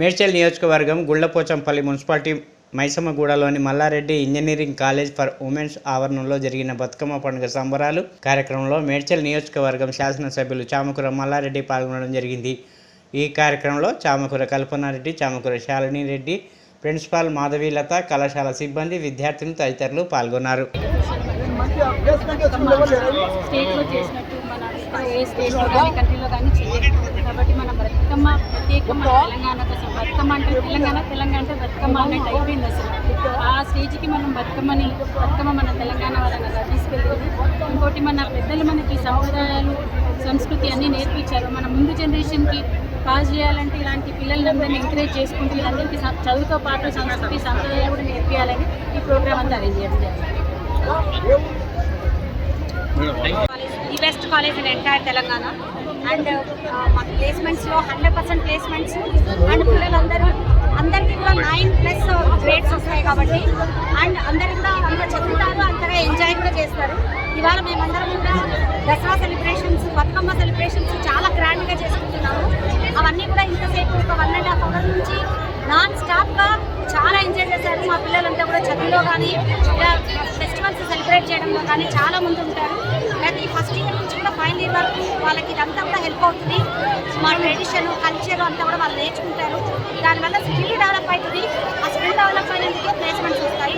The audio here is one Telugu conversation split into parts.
మేడ్చల్ నియోజకవర్గం Gullapochampalli municipality మైసమ్మగూడలోని Malla Reddy engineering college for womens ఆవరణంలో జరిగిన బతుకమ్మ పండుగ సంబరాలు కార్యక్రమంలో మేడ్చల్ నియోజకవర్గం శాసనసభ్యులు చామకుర మల్లారెడ్డి పాల్గొనడం జరిగింది. ఈ కార్యక్రమంలో చామకూర కల్పనారెడ్డి చామకూర శాలిని రెడ్డి ప్రిన్సిపాల్ మాధవీలత కళాశాల సిబ్బంది విద్యార్థులు తదితరులు పాల్గొన్నారు. స్టేట్లో చేసినట్టు మన ఏ స్టేట్లో కానీ కంట్రీలో కానీ చేయలేదు కాబట్టి మన బతుకమ్మ ఉందో తెలంగాణ బతుకమ్మ అంటే తెలంగాణ తెలంగాణ అంటే బతుకమ్మ అన్నట్టు అయిపోయింది అసలు. ఆ స్టేజ్కి మనం బతుకమ్మని బతుకమ్మ మన తెలంగాణ వాళ్ళని అలా తీసుకెళ్ళేది. ఇంకోటి మన పెద్దలు మనకి సంప్రదాయాలు సంస్కృతి అన్నీ నేర్పించారు. మన ముందు జనరేషన్కి పాస్ చేయాలంటే ఇలాంటి పిల్లలందరినీ ఎంకరేజ్ చేసుకుంటూ వీళ్ళందరికీ చదువుతో పాటు సంస్కృతి సంప్రదాయాలు కూడా నేర్పించాలని ఈ ప్రోగ్రామ్ అంతా అరేంజ్ చేయడం ఈ best college in entire Telangana. And మాకు ప్లేస్మెంట్స్లో హండ్రెడ్ పర్సెంట్ ప్లేస్మెంట్స్ అండ్ పిల్లలందరూ అందరికీ కూడా నైన్ ప్లస్ గ్రేడ్స్ వస్తాయి కాబట్టి. అండ్ అందరికీ కూడా అంత చదువుతారు అంతగా ఎంజాయ్ కూడా చేస్తారు. ఇవాళ మేమందరం కూడా దసరా సెలబ్రేషన్స్ బతుకమ్మ సెలబ్రేషన్స్ చాలా గ్రాండ్గా చేసుకుంటున్నాము. అవన్నీ కూడా ఇంతసేపు ఒక వన్ అండ్ హాఫ్ అవర్ నుంచి నాన్ స్టాప్గా చాలా ఎంజాయ్ చేశారు. మా పిల్లలంతా కూడా చదువులో కానీ ఫెస్టివల్స్ సెలబ్రేట్ చేయడంలో కానీ చాలా మంది ఉంటారు ప్రతి ఫస్ట్ ఇయర్ నుంచి కూడా వాళ్ళకి ఇదంతా కూడా హెల్ప్ అవుతుంది. మా ట్రెడిషన్ కల్చర్ అంతా కూడా వాళ్ళు నేర్చుకుంటారు. దానివల్ల స్కిల్ డెవలప్ అవుతుంది. ఆ స్కిల్ డెవలప్ అయినందుకే ప్లేస్మెంట్స్ వస్తాయి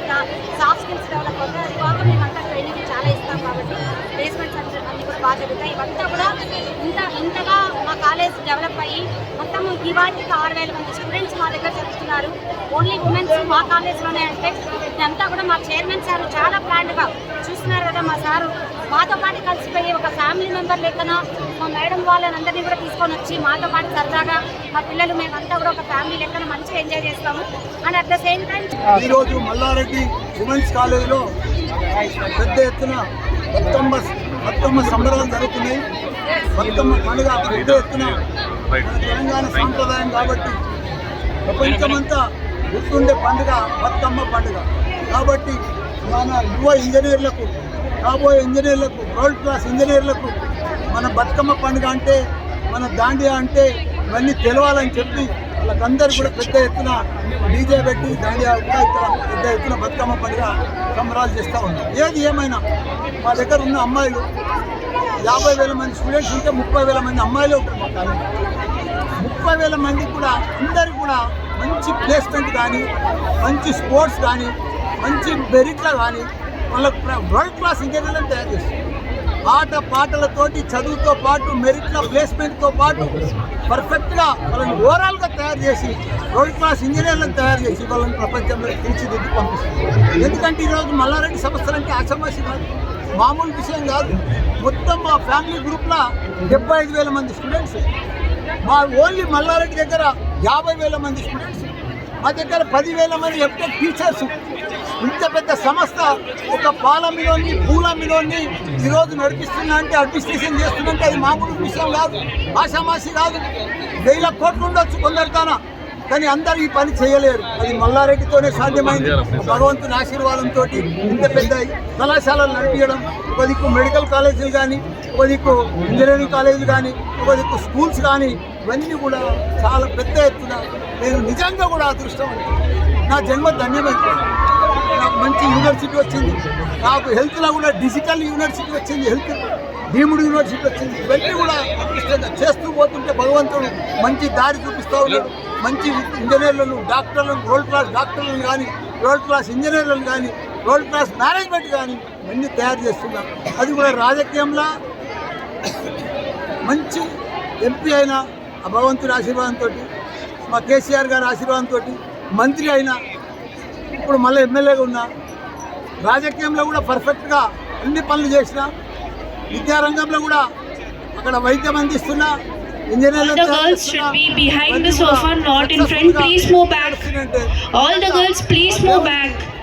సాఫ్ట్ స్కిల్స్ డెవలప్ అవుతాయి అది కాక మేమంతా ట్రైనింగ్ చాలా ఇస్తాం కాబట్టి ప్లేస్మెంట్స్ అన్ని అన్ని కూడా బాగా జరుగుతాయి ఇవంతా కూడా ఇంత ఇంతగా మా కాలేజ్ డెవలప్ అయ్యి మొత్తం ఇవాటికి ఆరు వేల మంది స్టూడెంట్స్ మా దగ్గర చదువుతున్నారు. ఓన్లీ ఉమెన్స్ మా కాలేజ్లోనే అంటే ఇదంతా కూడా మా చైర్మన్ సార్ చాలా ప్లాన్డ్గా చూస్తున్నారు కదా మా సారు. మాతో పాటు కలిసిపోయి ఒక ఫ్యామిలీ మెంబర్ లెక్కన మా మేడం వాళ్ళని అందరినీ కూడా తీసుకొని వచ్చి మాతో పాటు సరదాగా మా పిల్లలు మేమంతా కూడా ఒక ఫ్యామిలీ లెక్కన మంచిగా ఎంజాయ్ చేస్తాము. And at the same time ఈరోజు మల్లారెడ్డి ఉమెన్స్ కాలేజీలో పెద్ద ఎత్తున బతుకమ్మ బతుకమ్మ సంబరాలు జరుగుతున్నాయి. బతుకమ్మ పండుగ పెద్ద ఎత్తున తెలంగాణ సాంప్రదాయం కాబట్టి ప్రపంచమంతా గుర్తుండే పండుగ బతుకమ్మ పండుగ. కాబట్టి మన యువ ఇంజనీర్లకు కాబోయే ఇంజనీర్లకు వరల్డ్ క్లాస్ ఇంజనీర్లకు మన బతుకమ్మ పండుగ అంటే మన దాండియా అంటే ఇవన్నీ తెలవాలని చెప్పి వాళ్ళకందరూ కూడా పెద్ద ఎత్తున డీజే పెట్టి దాండియా కూడా ఇక్కడ పెద్ద ఎత్తున బతుకమ్మ పండుగ సంబరాలు చేస్తూ ఉన్నాం ఏది ఏమైనా మా దగ్గర ఉన్న అమ్మాయిలు యాభై వేల మంది స్టూడెంట్స్ ఉంటే ముప్పై వేల మంది అమ్మాయిలు ఉంటారు మా కాలేజీలో ముప్పై వేల మంది కూడా అందరు కూడా మంచి ప్లేస్మెంట్ కానీ మంచి స్పోర్ట్స్ కానీ మంచి మెరిట్లో కానీ వాళ్ళకు వరల్డ్ క్లాస్ ఇంజనీర్లను తయారు చేస్తారు ఆట పాటలతోటి చదువుతో పాటు మెరిట్లో ప్లేస్మెంట్తో పాటు పర్ఫెక్ట్గా వాళ్ళని ఓవరాల్గా తయారు చేసి వరల్డ్ క్లాస్ ఇంజనీర్లను తయారు చేసి వాళ్ళని ప్రపంచంలో తీర్చిదిద్ది పంపిస్తుంది. ఎందుకంటే ఈరోజు మల్లారెడ్డి సంస్థలు అంటే ఆషమాషి కాదు. మామూలు విషయం కాదు. మొత్తం మా ఫ్యామిలీ గ్రూప్లో డెబ్బై ఐదు వేల మంది స్టూడెంట్స్. మా ఓన్లీ మల్లారెడ్డి దగ్గర యాభై వేల మంది స్టూడెంట్స్. మా దగ్గర పదివేల మంది ఎంటెక్ టీచర్స్ ఇంత పెద్ద సంస్థ ఒక పాలమిలోని పూలమిలోని ఈరోజు నడిపిస్తున్నా అంటే అడ్మినిస్ట్రేషన్ చేస్తుందంటే అది మామూలు విషయం కాదు ఆషామాషి కాదు. వేల కోట్లు ఉండొచ్చు కొందరితోన కానీ అందరూ ఈ పని చేయలేరు. అది మల్లారెడ్డితోనే సాధ్యమైంది. భగవంతుని ఆశీర్వాదంతో ఇంత పెద్ద కళాశాలలు నడిపించడం ఒక దిక్కు మెడికల్ కాలేజీలు కానీ ఒక దిక్కు ఇంజనీరింగ్ కాలేజీలు కానీ ఒక దిక్కు స్కూల్స్ కానీ ఇవన్నీ కూడా చాలా పెద్ద ఎత్తున నేను నిజంగా కూడా అదృష్టం నా జన్మ ధన్యమైపోయింది నాకు మంచి యూనివర్సిటీ వచ్చింది. నాకు హెల్త్లో కూడా డిజిటల్ యూనివర్సిటీ వచ్చింది హెల్త్ భీముడు యూనివర్సిటీ వచ్చింది. ఇవన్నీ కూడా అదృష్టంగా చేస్తూ పోతుంటే భగవంతుడు మంచి దారి చూపిస్తూ ఉన్నాడు. మంచి ఇంజనీర్లను డాక్టర్లను వరల్డ్ క్లాస్ డాక్టర్లను కానీ వరల్డ్ క్లాస్ ఇంజనీర్లను కానీ వరల్డ్ క్లాస్ మేనేజ్మెంట్ కానీ ఇవన్నీ తయారు చేస్తున్నాం అది కూడా రాజకీయంలో మంచి ఎంపీ అయిన ఆ భగవంతుడి ఆశీర్వాదంతో మా కేసీఆర్ గారి తోటి మంత్రి అయినా ఇప్పుడు మళ్ళీ ఎమ్మెల్యేగా ఉన్నా రాజకీయంలో కూడా పర్ఫెక్ట్గా అన్ని పనులు చేసిన విద్యారంగంలో కూడా అక్కడ వైద్యం అందిస్తున్నా ఇంజనీర్లు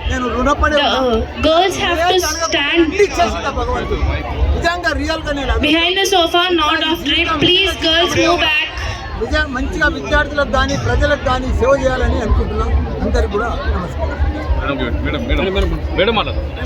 నేను రుణపడేస్తాను నిజంగా రియల్గా నేను behind the sofa not off please girls move back విద్యా మంచిగా విద్యార్థులకు కానీ ప్రజలకు కానీ సేవ చేయాలని అనుకుంటున్నాం. అందరికి కూడా నమస్కారం.